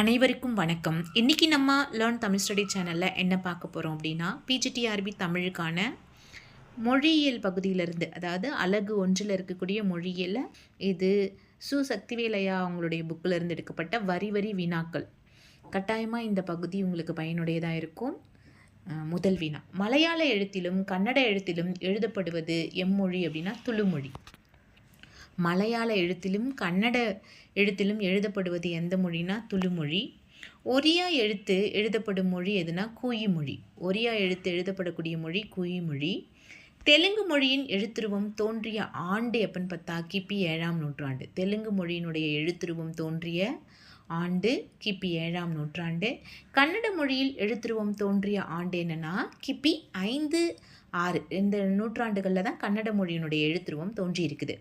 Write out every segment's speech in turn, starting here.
அனைவருக்கும் வணக்கம். இன்றைக்கி நம்ம லேர்ன் தமிழ் ஸ்டடி சேனலில் என்ன பார்க்க போகிறோம் அப்படின்னா பிஜிடிஆர்பி தமிழுக்கான மொழியியல் பகுதியிலிருந்து அதாவது அழகு ஒன்றில் இருக்கக்கூடிய மொழியியல் இது சு சக்திவேலையா அவங்களுடைய புக்கில் இருந்து எடுக்கப்பட்ட வரி வரி வினாக்கள். கட்டாயமாக இந்த பகுதி உங்களுக்கு பயனுடையதாக இருக்கும். முதல் வினா. மலையாள எழுத்திலும் கன்னட எழுத்திலும் எழுதப்படுவது எம்மொழி அப்படின்னா துளுமொழி. மலையாள எழுத்திலும் கன்னட எழுத்திலும் எழுதப்படுவது எந்த மொழினா துளுமொழி. ஒரியா எழுத்து எழுதப்படும் மொழி எதுனா கூயி மொழி ஒரியா எழுத்து எழுதப்படக்கூடிய மொழி கூயி மொழி தெலுங்கு மொழியின் எழுத்துருவம் தோன்றிய ஆண்டு எப்பன்னு பார்த்தா கிபி ஏழாம் நூற்றாண்டு. தெலுங்கு மொழியினுடைய எழுத்துருவம் தோன்றிய ஆண்டு கிபி ஏழாம் நூற்றாண்டு. கன்னட மொழியில் எழுத்துருவம் தோன்றிய ஆண்டு என்னன்னா கிபி ஐந்து ஆறு. இந்த நூற்றாண்டுகளில் தான் கன்னட மொழியினுடைய எழுத்துருவம் தோன்றியிருக்குது.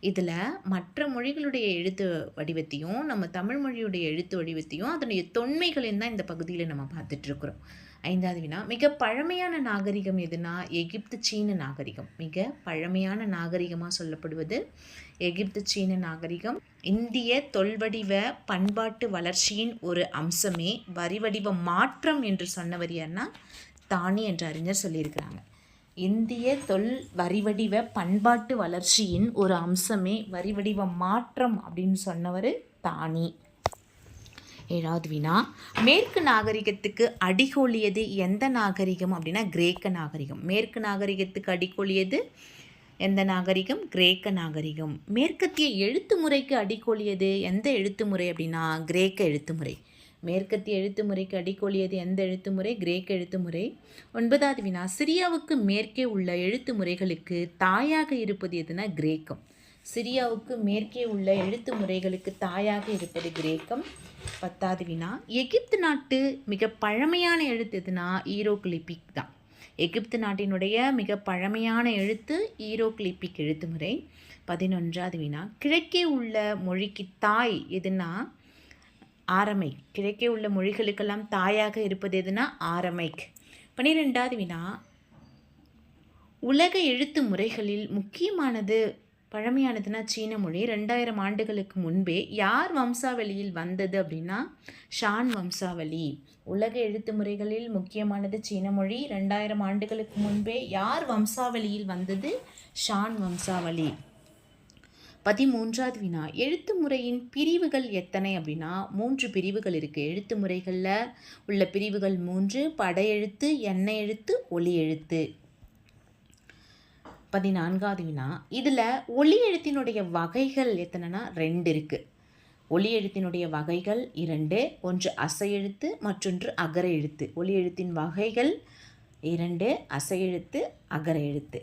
இதில் மற்ற மொழிகளுடைய எழுத்து வடிவத்தையும் நம்ம தமிழ் மொழியுடைய எழுத்து வடிவத்தையும் அதனுடைய தொன்மைகளையும் தான் இந்த பகுதியில் நம்ம பார்த்துட்ருக்குறோம் ஐந்தாவது வினா மிக பழமையான நாகரிகம் எதுனா? எகிப்து சீன நாகரிகம். மிக பழமையான நாகரிகமாக சொல்லப்படுவது எகிப்து சீன நாகரிகம். இந்திய தொல்வடிவ பண்பாட்டு வளர்ச்சியின் ஒரு அம்சமே வரிவடிவ மாற்றம் என்று சொன்னவர் யாருன்னா தானி என்ற அறிஞர் சொல்லியிருக்கிறாங்க. இந்திய தொல் வரிவடிவ பண்பாட்டு வளர்ச்சியின் ஒரு அம்சமே வரிவடிவ மாற்றம் அப்படின்னு சொன்னவர் தானி. ஏழாவது வினா மேற்கு நாகரிகத்துக்கு அடிகோலியது எந்த நாகரிகம் அப்படின்னா கிரேக்க நாகரிகம். மேற்கு நாகரிகத்துக்கு அடிகோலியது எந்த நாகரிகம்? கிரேக்க நாகரிகம். மேற்கத்திய எழுத்து முறைக்கு அடிக்கொழியது எந்த எழுத்து முறை அப்படின்னா கிரேக்க எழுத்து முறை மேற்கத்திய எழுத்து முறைக்கு அடிக்கொழியது எந்த எழுத்து முறை கிரேக்க எழுத்து முறை ஒன்பதாவது வினா சிரியாவுக்கு மேற்கே உள்ள எழுத்து முறைகளுக்கு தாயாக இருப்பது எதுனா கிரேக்கம். சிரியாவுக்கு மேற்கே உள்ள எழுத்து முறைகளுக்கு தாயாக இருப்பது கிரேக்கம். பத்தாவது வினா. எகிப்து நாட்டு மிக பழமையான எழுத்து எதுனா? ஈரோக்லிபிக் தான். எகிப்து நாட்டினுடைய மிக பழமையான எழுத்து ஈரோக்லிபிக் எழுத்து முறை. பதினொன்றாவது வினா. கிழக்கே உள்ள மொழிக்கு தாய் எதுனா? ஆரமை. கிழக்கே உள்ள மொழிகளுக்கெல்லாம் தாயாக இருப்பது எதுனா? ஆரமைக். பன்னிரெண்டாவது வினா. உலக எழுத்து முறைகளில் முக்கியமானது பழமையானதுன்னா சீன மொழி. ரெண்டாயிரம் ஆண்டுகளுக்கு முன்பே யார் வம்சாவளியில் வந்தது அப்படின்னா ஷான் வம்சாவளி. உலக எழுத்து முறைகளில் முக்கியமானது சீன மொழி. ரெண்டாயிரம் ஆண்டுகளுக்கு முன்பே யார் வம்சாவளியில் வந்தது? ஷான் வம்சாவளி. பதிமூன்றாவது வினா. எழுத்து முறையின் பிரிவுகள் எத்தனை அப்படின்னா மூன்று பிரிவுகள் இருக்குது எழுத்து முறைகளில் உள்ள பிரிவுகள் மூன்று. படையெழுத்து எண்ணெய் எழுத்து ஒலி எழுத்து. பதினான்காவது வினா இதில் ஒலி எழுத்தினுடைய வகைகள் எத்தனைனா ரெண்டு இருக்குது ஒளி எழுத்தினுடைய வகைகள் இரண்டு ஒன்று அசையெழுத்து மற்றொன்று அகர எழுத்து. ஒலி எழுத்தின் வகைகள் இரண்டு அசையெழுத்து அகர எழுத்து.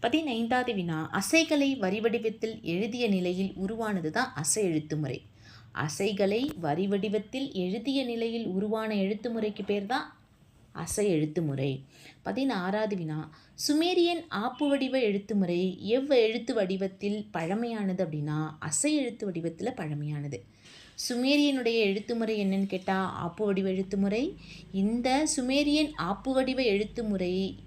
பதினைந்தாவது வினா அசைகளை வரிவடிவத்தில் எழுதிய நிலையில் உருவானது தான் அசை எழுத்து முறை. அசைகளை வரிவடிவத்தில் எழுதிய நிலையில் உருவான எழுத்து முறைக்கு பேர் தான் அசை எழுத்து முறை பதினாறாவது வினா. சுமேரியன் ஆப்பு வடிவ எழுத்து முறை எவ் எழுத்து வடிவத்தில் பழமையானது அப்படின்னா அசை எழுத்து வடிவத்தில் பழமையானது. சுமேரியனுடைய எழுத்து முறை என்னன்னு கேட்டால் ஆப்பு வடிவ எழுத்து முறை இந்த சுமேரியன் ஆப்பு வடிவ எழுத்து முறை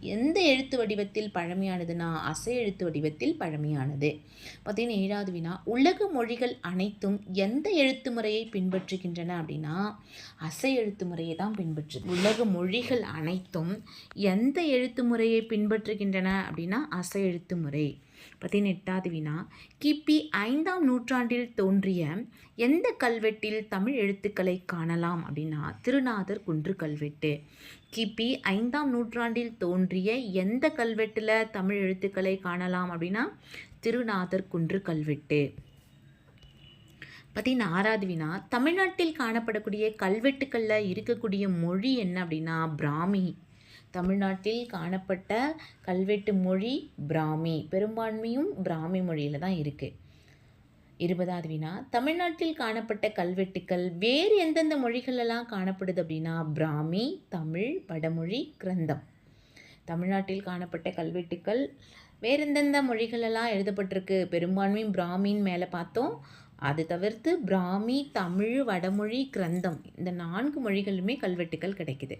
எந்த எழுத்து வடிவத்தில் பழமையானதுன்னா அசை எழுத்து வடிவத்தில் பழமையானது. பதினேழாவது வினா உலக மொழிகள் அனைத்தும் எந்த எழுத்து முறையை பின்பற்றுகின்றன அப்படின்னா அசை எழுத்து முறையை தான் பின்பற்றுது. உலக மொழிகள் அனைத்தும் எந்த எழுத்து முறையை பின்பற்றுகின்றன அப்படின்னா அசை எழுத்து முறை. பதினெட்டாவது வினா கிபி ஐந்தாம் நூற்றாண்டில் தோன்றிய எந்த கல்வெட்டில் தமிழ் எழுத்துக்களை காணலாம் அப்படின்னா திருநாதர் குன்று கல்வெட்டு. கிபி ஐந்தாம் நூற்றாண்டில் தோன்றிய எந்த கல்வெட்டில் தமிழ் எழுத்துக்களை காணலாம் அப்படின்னா திருநாதர் குன்று கல்வெட்டு. பதினாறாவது வினா தமிழ்நாட்டில் காணப்படக்கூடிய கல்வெட்டுக்களில் இருக்கக்கூடிய மொழி என்ன அப்படின்னா பிராமி. தமிழ்நாட்டில் காணப்பட்ட கல்வெட்டு மொழி பிராமி. பெரும்பான்மையும் பிராமி மொழியில் தான் இருக்குது இருபதாவது வினா. தமிழ்நாட்டில் காணப்பட்ட கல்வெட்டுக்கள் வேறு எந்தெந்த மொழிகளெல்லாம் காணப்படுது அப்படின்னா பிராமி தமிழ் வடமொழி கிரந்தம். தமிழ்நாட்டில் காணப்பட்ட கல்வெட்டுக்கள் வேறு எந்தெந்த மொழிகளெல்லாம் எழுதப்பட்டிருக்கு? பெரும்பான்மையும் பிராமின் மேலே பார்த்தோம். அது தவிர்த்து பிராமி தமிழ் வடமொழி கிரந்தம் இந்த நான்கு மொழிகளுமே கல்வெட்டுக்கள் கிடைக்குது.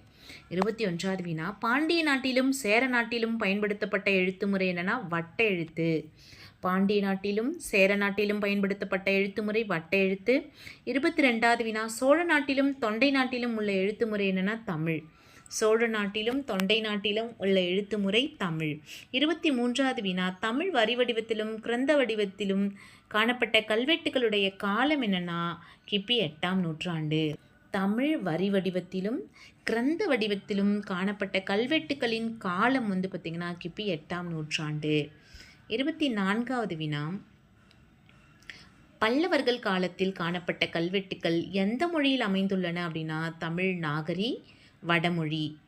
இருபத்தி ஒன்றாவது வினா பாண்டிய நாட்டிலும் சேர நாட்டிலும் பயன்படுத்தப்பட்ட எழுத்து முறை என்னன்னா வட்ட எழுத்து. பாண்டிய நாட்டிலும் சேர நாட்டிலும் பயன்படுத்தப்பட்ட எழுத்து முறை வட்ட எழுத்து. இருபத்தி ரெண்டாவது வினா சோழ நாட்டிலும் தொண்டை நாட்டிலும் உள்ள எழுத்து முறை என்னென்னா தமிழ். சோழ நாட்டிலும் தொண்டை நாட்டிலும் உள்ள எழுத்து முறை தமிழ். இருபத்தி மூன்றாவது வினா தமிழ் வரி வடிவத்திலும் கிரந்த வடிவத்திலும் காணப்பட்ட கல்வெட்டுகளுடைய காலம் என்னன்னா கிபி எட்டாம் நூற்றாண்டு. தமிழ் வரி வடிவத்திலும் கிரந்த வடிவத்திலும் காணப்பட்ட கல்வெட்டுகளின் காலம் வந்து பார்த்திங்கன்னா கிபி எட்டாம் நூற்றாண்டு. இருபத்தி நான்காவது வினா. பல்லவர்கள் காலத்தில் காணப்பட்ட கல்வெட்டுக்கள் எந்த மொழியில் அமைந்துள்ளன அப்படின்னா தமிழ் நாகரி வடமொழி.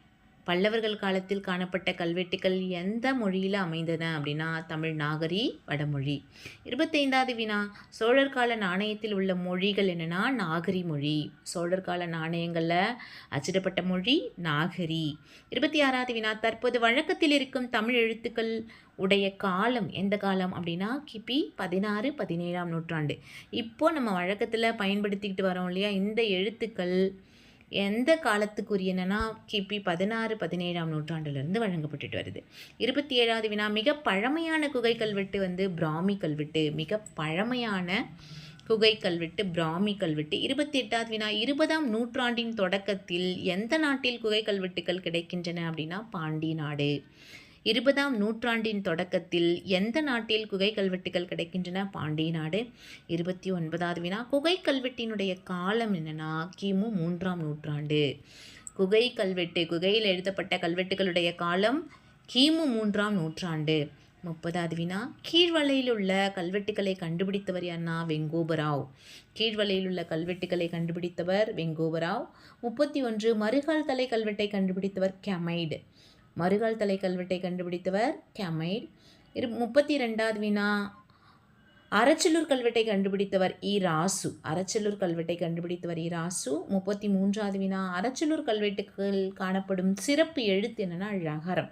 பல்லவர்கள் காலத்தில் காணப்பட்ட கல்வெட்டுக்கள் எந்த மொழியில் அமைந்தன அப்படின்னா தமிழ் நாகரி வடமொழி. இருபத்தைந்தாவது வினா. சோழர் கால நாணயத்தில் உள்ள மொழிகள் என்னென்னா நாகரி மொழி. சோழர் கால நாணயங்களில் அச்சிடப்பட்ட மொழி நாகரி. இருபத்தி ஆறாவது வினா. தற்போது வழக்கத்தில் இருக்கும் தமிழ் எழுத்துக்கள் உடைய காலம் எந்த காலம் அப்படின்னா கிபி பதினாறு பதினேழாம் நூற்றாண்டு. இப்போது நம்ம வழக்கத்தில் பயன்படுத்திக்கிட்டு வரோம் இல்லையா இந்த எழுத்துக்கள் எந்த காலத்துக்குரியனா கிபி பதினாறு பதினேழாம் நூற்றாண்டிலிருந்து வழங்கப்பட்டுட்டு வருது. இருபத்தி ஏழாவது வினா மிக பழமையான குகை கல்வெட்டு வந்து பிராமி கல்வெட்டு மிக பழமையான குகை கல்வெட்டு பிராமி கல்வெட்டு இருபத்தி எட்டாவது வினா இருபதாம் நூற்றாண்டின் தொடக்கத்தில் எந்த நாட்டில் குகை கல்வெட்டுகள் கிடைக்கின்றன அப்படின்னா பாண்டி நாடு. இருபதாம் நூற்றாண்டின் தொடக்கத்தில் எந்த நாட்டில் குகை கல்வெட்டுகள் கிடைக்கின்றன? பாண்டிய நாடு. இருபத்தி ஒன்பதாவது வினா. குகை கல்வெட்டினுடைய காலம் என்னன்னா கிமு மூன்றாம் நூற்றாண்டு. குகை கல்வெட்டு குகையில் எழுதப்பட்ட கல்வெட்டுகளுடைய காலம் கிமு மூன்றாம் நூற்றாண்டு. முப்பதாவது வினா. கீழ்வலையில் உள்ள கல்வெட்டுகளை கண்டுபிடித்தவர் யார்னா வெங்கோபராவ். கீழ்வலையில் உள்ள கல்வெட்டுகளை கண்டுபிடித்தவர் வெங்கோபராவ். முப்பத்தி ஒன்று. மறுகால் தலை கல்வெட்டை கண்டுபிடித்தவர் கெமைடு. மறுகால் தலை கல்வெட்டை கண்டுபிடித்தவர் கெமைட். இரு முப்பத்தி ரெண்டாவது வினா. அரச்சலூர் கல்வெட்டை கண்டுபிடித்தவர் இ. ராசு. அரச்சலூர் கல்வெட்டை கண்டுபிடித்தவர் இ. ராசு. முப்பத்தி மூன்றாவது வினா. அரச்சலூர் கல்வெட்டுகள் காணப்படும் சிறப்பு எழுத்து என்னென்னா ழகரம்.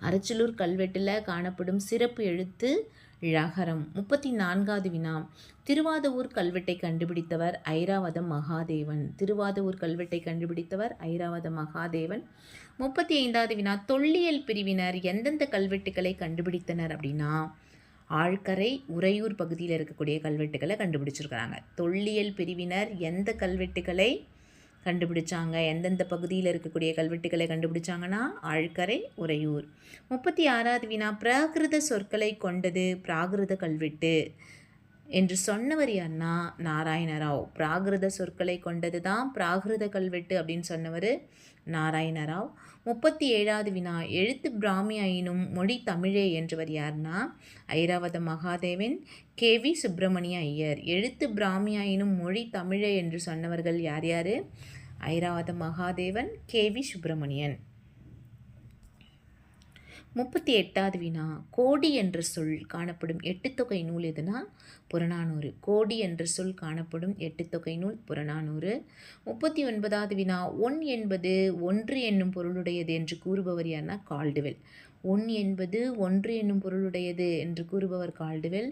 அரச்சலூர் கல்வெட்டில் காணப்படும் சிறப்பு எழுத்து ழகரம். முப்பத்தி நான்காவது வினா. திருவாதவூர் கல்வெட்டை கண்டுபிடித்தவர் ஐராவதம் மகாதேவன். திருவாதவூர் கல்வெட்டை கண்டுபிடித்தவர் ஐராவதம் மகாதேவன். முப்பத்தி ஐந்தாவது வினா தொல்லியல் பிரிவினர் எந்தெந்த கல்வெட்டுக்களை கண்டுபிடித்தனர் அப்படின்னா ஆழ்கரை உறையூர் பகுதியில் இருக்கக்கூடிய கல்வெட்டுக்களை கண்டுபிடிச்சிருக்கிறாங்க. தொல்லியல் பிரிவினர் எந்த கல்வெட்டுக்களை கண்டுபிடிச்சாங்க? எந்தெந்த பகுதியில் இருக்கக்கூடிய கல்வெட்டுகளை கண்டுபிடிச்சாங்கன்னா ஆழ்கரை உறையூர். முப்பத்தி ஆறாவது வினா பிராகிருத சொற்களை கொண்டது பிராகிருத கல்வெட்டு. என்று சொன்னவர் யார்னா நாராயணராவ். பிராகிருத சொற்களை கொண்டது தான் பிராகிருத கல்வெட்டு அப்படின்னு சொன்னவர் நாராயணராவ். முப்பத்தி ஏழாவது வினா எழுத்து பிராமி ஆயினும் மொழி தமிழே என்றவர் யார்னா ஐராவத மகாதேவன் கே வி சுப்பிரமணிய ஐயர். எழுத்து பிராமி ஆயினும் மொழி தமிழே என்று சொன்னவர்கள் யார் யார்? Iravatha Mahadevan K V Subramanian. முப்பத்தி எட்டாவது வினா கோடி என்ற சொல் காணப்படும். எட்டுத்தொகை நூல் எதுனா? புறநானூறு. கோடி என்ற சொல் காணப்படும். எட்டுத்தொகை நூல் புறநானூறு. முப்பத்தி ஒன்பதாவது வினா ஒன் என்பது ஒன்று என்னும் பொருளுடையது என்று கூறுபவர் யார்னா? கால்டுவெல். ஒன் என்பது ஒன்று என்னும் பொருளுடையது என்று கூறுபவர் கால்டுவெல்.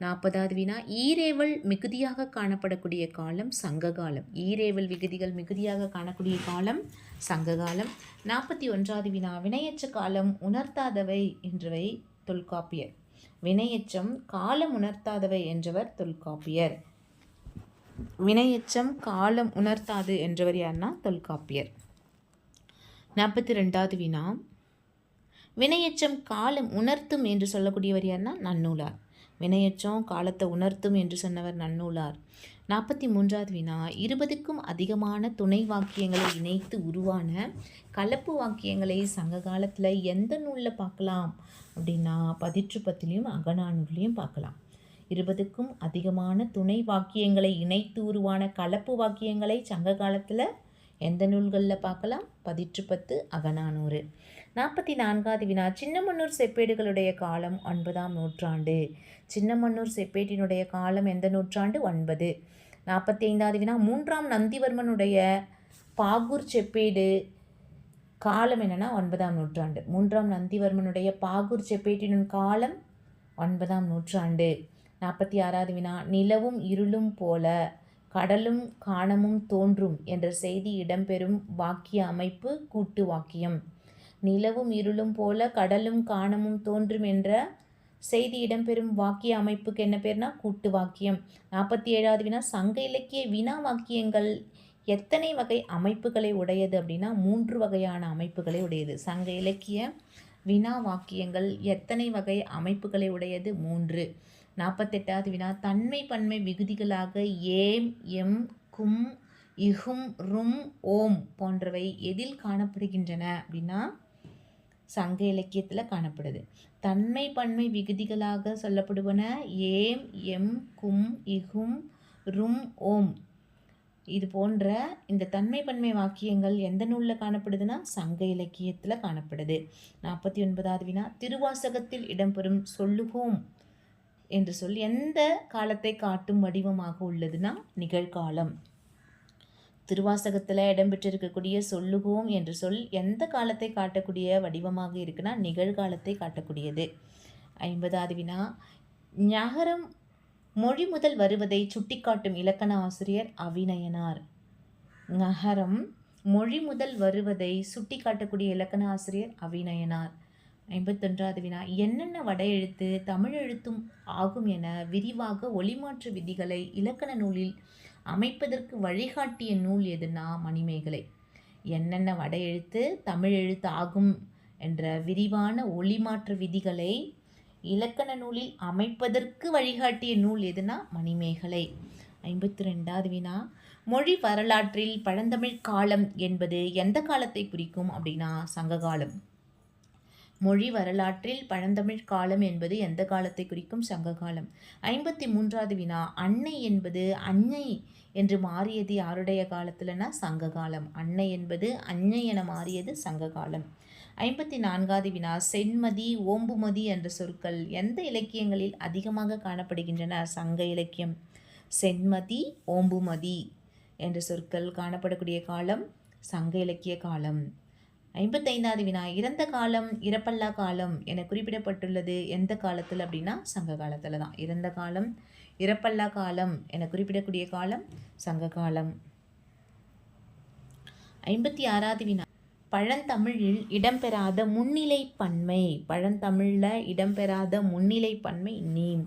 நாற்பதாவது வினா ஈரேவல் மிகுதியாக காணப்படக்கூடிய காலம் சங்ககாலம். ஈரேவல் விகுதிகள் மிகுதியாக காணக்கூடிய காலம் சங்ககாலம். நாற்பத்தி ஒன்றாவது வினா வினையச்ச காலம் உணர்த்தாதவை என்றவை தொல்காப்பியர். வினையச்சம் காலம் உணர்த்தாதவை என்றவர் தொல்காப்பியர். வினையச்சம் காலம் உணர்த்தாது என்றவர் யார்னா தொல்காப்பியர். நாற்பத்தி ரெண்டாவது வினா வினையச்சம் காலம் உணர்த்தும் என்று சொல்லக்கூடியவர் யார்னா நன்னூலார். வினையச்சம் காலத்தை உணர்த்தும் என்று சொன்னவர் நன்னூலார். நாற்பத்தி மூன்றாவது வினா இருபதுக்கும் அதிகமான துணை வாக்கியங்களை இணைத்து உருவான கலப்பு வாக்கியங்களை சங்க காலத்தில் எந்த நூலில் பார்க்கலாம் அப்படின்னா பதிற்று பத்திலையும் அகநானூர்லேயும் பார்க்கலாம். இருபதுக்கும் அதிகமான துணை வாக்கியங்களை இணைத்து உருவான கலப்பு வாக்கியங்களை சங்க காலத்தில் எந்த நூல்களில் பார்க்கலாம்? பதிற்று பத்து அகநானூறு. நாற்பத்தி நான்காவது வினா. சின்னமன்னூர் செப்பேடுகளுடைய காலம் ஒன்பதாம் நூற்றாண்டு. சின்னமன்னூர் செப்பேட்டினுடைய காலம் எந்த நூற்றாண்டு? ஒன்பது. நாற்பத்தி ஐந்தாவது வினா. மூன்றாம் நந்திவர்மனுடைய பாகூர் செப்பேடு காலம் என்னென்னா ஒன்பதாம் நூற்றாண்டு. மூன்றாம் நந்திவர்மனுடைய பாகூர் செப்பேட்டினும் காலம் ஒன்பதாம் நூற்றாண்டு. நாற்பத்தி ஆறாவது வினா. நிலவும் இருளும் போல கடலும் காணமும் தோன்றும் என்ற செய்தி இடம்பெறும் வாக்கிய அமைப்பு கூட்டு வாக்கியம். நிலவும் இருளும் போல கடலும் காணமும் தோன்றும் என்ற செய்தி இடம்பெறும் வாக்கிய அமைப்புக்கு என்ன பேர்னா கூட்டு வாக்கியம். நாற்பத்தி ஏழாவது வினா சங்க இலக்கிய வினா வாக்கியங்கள் எத்தனை வகை அமைப்புகளை உடையது அப்படின்னா மூன்று வகையான அமைப்புகளை உடையது. சங்க இலக்கிய வினா வாக்கியங்கள் எத்தனை வகை அமைப்புகளை உடையது? மூன்று. நாற்பத்தெட்டாவது வினா தன்மை பன்மை விகுதிகளாக ஏம் எம் கும் இகும் ரும் ஓம் போன்றவை எதில் காணப்படுகின்றன அப்படின்னா சங்க இலக்கியத்தில் காணப்படுது. தன்மை பன்மை விகுதிகளாக சொல்லப்படுவன ஏம் எம் கும் இகும் ரும் ஓம். இது போன்ற இந்த தன்மை பன்மை வாக்கியங்கள் எந்த நூலில் காணப்படுதுன்னா சங்க இலக்கியத்தில் காணப்படுது. நாற்பத்தி ஒன்பதாவது வினா திருவாசகத்தில் இடம்பெறும் சொல்லுகோம் என்று சொல் எந்த காலத்தை காட்டும் வடிவமாக உள்ளதுன்னா நிகழ்காலம். திருவாசகத்தில் இடம்பெற்றிருக்கக்கூடிய சொல்லுகோம் என்ற சொல் எந்த காலத்தை காட்டக்கூடிய வடிவமாக இருக்குன்னா நிகழ்காலத்தை காட்டக்கூடியது. ஐம்பதாவது வினா. ஞகரம் மொழி முதல் வருவதை சுட்டிக்காட்டும் இலக்கண ஆசிரியர் அவிநயனார். நகரம் மொழி முதல் வருவதை சுட்டிக்காட்டக்கூடிய இலக்கண ஆசிரியர் அவிநயனார். ஐம்பத்தொன்றாவது வினா. என்னென்ன வட எழுத்து தமிழ் எழுத்தும் ஆகும் என விரிவாக ஒளிமாற்று விதிகளை இலக்கண நூலில் அமைப்பதற்கு வழிகாட்டிய நூல் எதுனா மணிமேகலை. என்னென்ன வட எழுத்து தமிழ் எழுத்து ஆகும் என்ற விரிவான ஒளிமாற்று விதிகளை இலக்கண நூலில் அமைப்பதற்கு வழிகாட்டிய நூல் எதுனா மணிமேகலை. ஐம்பத்தி ரெண்டாவது வினா. மொழி வரலாற்றில் பழந்தமிழ் காலம் என்பது எந்த காலத்தை குறிக்கும் அப்படின்னா சங்ககாலம். மொழி வரலாற்றில் பழந்தமிழ் காலம் என்பது எந்த காலத்தை குறிக்கும்? சங்ககாலம். ஐம்பத்தி மூன்றாவது வினா அன்னை என்பது அன்னை என்று மாறியது யாருடைய காலத்தில்னா? சங்க காலம் அன்னை என்பது அன்னை என மாறியது சங்க காலம் ஐம்பத்தி நான்காவது வினா செண்மதி ஓம்புமதி என்ற சொற்கள் எந்த இலக்கியங்களில் அதிகமாக காணப்படுகின்றன? சங்க இலக்கியம். சென்மதி ஓம்புமதி என்ற சொற்கள் காணப்படக்கூடிய காலம் சங்க இலக்கிய காலம். ஐம்பத்தைந்தாவது வினா இறந்த காலம் இறப்பல்லா காலம் என குறிப்பிடப்பட்டுள்ளது. எந்த காலத்தில் அப்படின்னா சங்க காலத்தில் தான். இறந்த காலம் இறப்பல்லா காலம் என குறிப்பிடக்கூடிய காலம் சங்க காலம். ஐம்பத்தி ஆறாவது வினா பழந்தமிழில் இடம்பெறாத முன்னிலை பன்மை. பழந்தமிழில் இடம்பெறாத முன்னிலை பன்மை நீம்.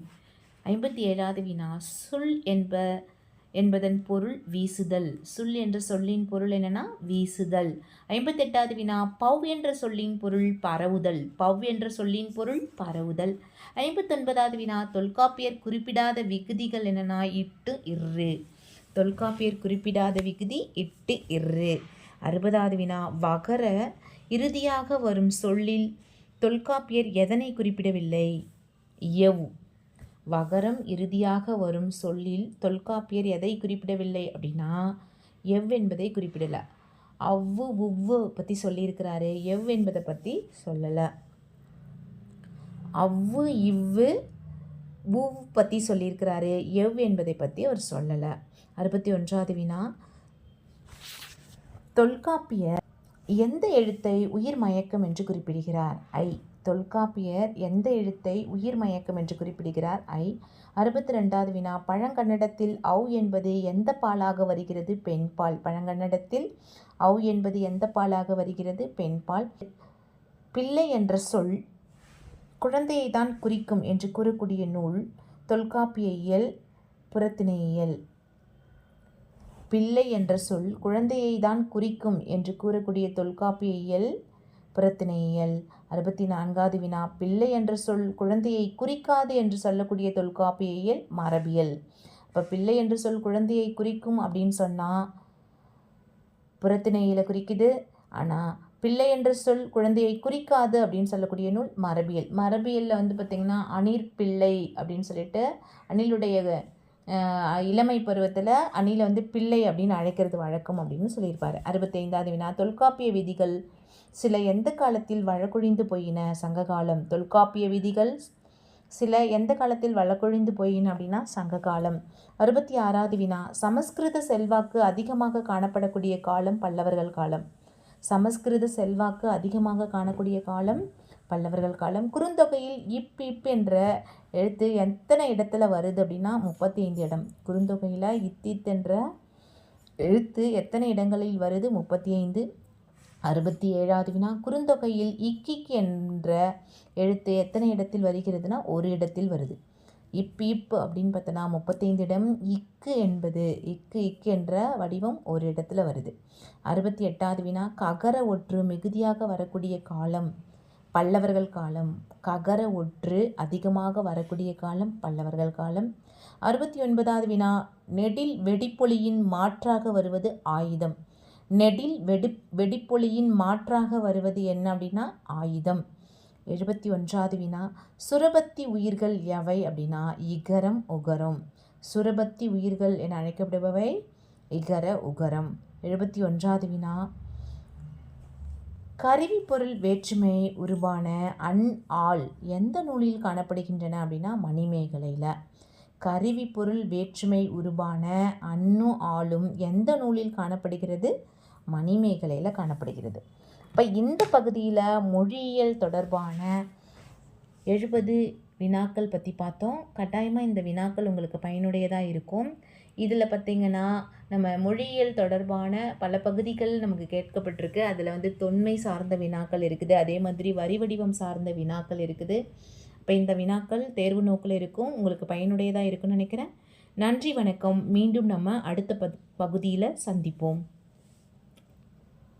ஐம்பத்தி ஏழாவது வினா சுல் என்ப என்பதன் பொருள் வீசுதல். சுல் என்ற சொல்லின் பொருள் என்னென்னா வீசுதல். ஐம்பத்தெட்டாவது வினா பவ் என்ற சொல்லின் பொருள் பரவுதல். பவ் என்ற சொல்லின் பொருள் பரவுதல். ஐம்பத்தொன்பதாவது வினா தொல்காப்பியர் குறிப்பிடாத விகுதிகள் என்னென்னா இட்டு இரு தொல்காப்பியர் குறிப்பிடாத விகுதி இட்டு இரு அறுபதாவது வினா வகர இறுதியாக வரும் சொல்லில் தொல்காப்பியர் எதனை குறிப்பிடவில்லை? எவ். வகரம் இறுதியாக வரும் சொல்லில் தொல்காப்பியர் எதை குறிப்பிடவில்லை அப்படின்னா எவ் என்பதை குறிப்பிடலை. அவ்வு உவ்வு பற்றி சொல்லியிருக்கிறாரு எவ் என்பதை பற்றி சொல்லலை. அவ்வு இவ்வு உவ் பற்றி சொல்லியிருக்கிறாரு எவ் என்பதை பற்றி அவர் சொல்லலை. அறுபத்தி ஒன்றாவது வினா. தொல்காப்பியர் எந்த எழுத்தை உயிர் மயக்கம் என்று குறிப்பிடுகிறார்? ஐ. தொல்காப்பியர் எந்த எழுத்தை உயிர் மயக்கம் என்று குறிப்பிடுகிறார்? ஐ. அறுபத்தி ரெண்டாவது வினா. பழங்கன்னடத்தில் அவு என்பது எந்த பாலாக வருகிறது? பெண்பால். பழங்கன்னடத்தில் அவு என்பது எந்த பாலாக வருகிறது? பெண்பால். பிள்ளை என்ற சொல் குழந்தையை தான் குறிக்கும் என்று கூறக்கூடிய நூல் தொல்காப்பிய இயல் புறத்திணையியல். பிள்ளை என்ற சொல் குழந்தையை தான் குறிக்கும் என்று கூறக்கூடிய தொல்காப்பிய இயல் புறத்திணையியல். அறுபத்தி நான்காவது வினா பிள்ளை என்ற சொல் குழந்தையை குறிக்காது என்று சொல்லக்கூடிய தொல்காப்பியல் மரபியல். இப்போ பிள்ளை என்று சொல் குழந்தையை குறிக்கும் அப்படின்னு சொன்னால் புறத்திணையில் குறிக்குது. ஆனால் பிள்ளை என்ற சொல் குழந்தையை குறிக்காது அப்படின்னு சொல்லக்கூடிய நூல் மரபியல். மரபியலில் வந்து பார்த்திங்கன்னா அணிர் பிள்ளை அப்படின்னு சொல்லிட்டு அணிலுடைய இளமை பருவத்தில் அணில வந்து பிள்ளை அப்படின்னு அழைக்கிறது வழக்கம் அப்படின்னு சொல்லியிருப்பார். அறுபத்தைந்தாவது வினா தொல்காப்பிய விதிகள் சில எந்த காலத்தில் வழக்கொழிந்து போயின சங்ககாலம்? தொல்காப்பிய விதிகள். சில எந்த காலத்தில் வழக்கொழிந்து போயின அப்படின்னா சங்ககாலம். அறுபத்தி ஆறாவது வினா. சமஸ்கிருத செல்வாக்கு அதிகமாக காணப்படக்கூடிய காலம் பல்லவர்கள் காலம். சமஸ்கிருத செல்வாக்கு அதிகமாக காணக்கூடிய காலம் பல்லவர்கள் காலம். குறுந்தொகையில் இப் இப் என்ற எழுத்து எத்தனை இடத்துல வருது அப்படின்னா முப்பத்தி ஐந்து இடம். குறுந்தொகையில் இத்தித் என்ற எழுத்து எத்தனை இடங்களில் வருது? முப்பத்தி ஐந்து அறுபத்தி ஏழாவது வினா. குறுந்தொகையில் இக்கிக் என்ற எழுத்து எத்தனை இடத்தில் வருகிறதுனா ஒரு இடத்தில் வருது. இப் இப் அப்படின்னு பார்த்தோன்னா முப்பத்தைந்து இடம். இக்கு என்பது இக்கு இக்கு என்ற வடிவம் ஒரு இடத்துல வருது. அறுபத்தி எட்டாவது வினா. ககர ஒற்று மிகுதியாக வரக்கூடிய காலம் பல்லவர்கள் காலம். ககர ஒற்று அதிகமாக வரக்கூடிய காலம் பல்லவர்கள் காலம். அறுபத்தி ஒன்பதாவது வினா. நெடில் வெடிப்பொலியின் மாற்றாக வருவது ஆயுதம். நெடில் வெடி வெடிப்பொலியின் மாற்றாக வருவது என்ன அப்படின்னா ஆயுதம். எழுபத்தி ஒன்றாவது வினா சுரபத்தி உயிர்கள் எவை அப்படின்னா இகரம் உகரம். சுரபத்தி உயிர்கள் என அழைக்கப்படுபவை இகர உகரம். எழுபத்தி ஒன்றாவது வினா கருவிப்பொருள் வேற்றுமை உருவான அன் ஆள் எந்த நூலில் காணப்படுகின்றன அப்படின்னா மணிமேகலையில். கருவிப்பொருள் வேற்றுமை உருவான அன்னு ஆளும் எந்த நூலில் காணப்படுகிறது? மணிமேகலையில் காணப்படுகிறது. இப்போ இந்த பகுதியில் மொழியியல் தொடர்பான எழுபது வினாக்கள் பற்றி பார்த்தோம். கட்டாயமாக இந்த வினாக்கள் உங்களுக்கு பயனுடையதாக இருக்கும். இதில் பார்த்திங்கன்னா நம்ம மொழியியல் தொடர்பான பல பகுதிகள் நமக்கு கேட்கப்பட்டிருக்கு. அதில் வந்து தொன்மை சார்ந்த வினாக்கள் இருக்குது. அதே மாதிரி வரி வடிவம் சார்ந்த வினாக்கள் இருக்குது. இப்போ இந்த வினாக்கள் தேர்வு நோக்கில் இருக்கும். உங்களுக்கு பயனுடையதாக இருக்குன்னு நினைக்கிறேன். நன்றி வணக்கம். மீண்டும் நம்ம அடுத்த பகுதியில் சந்திப்போம்.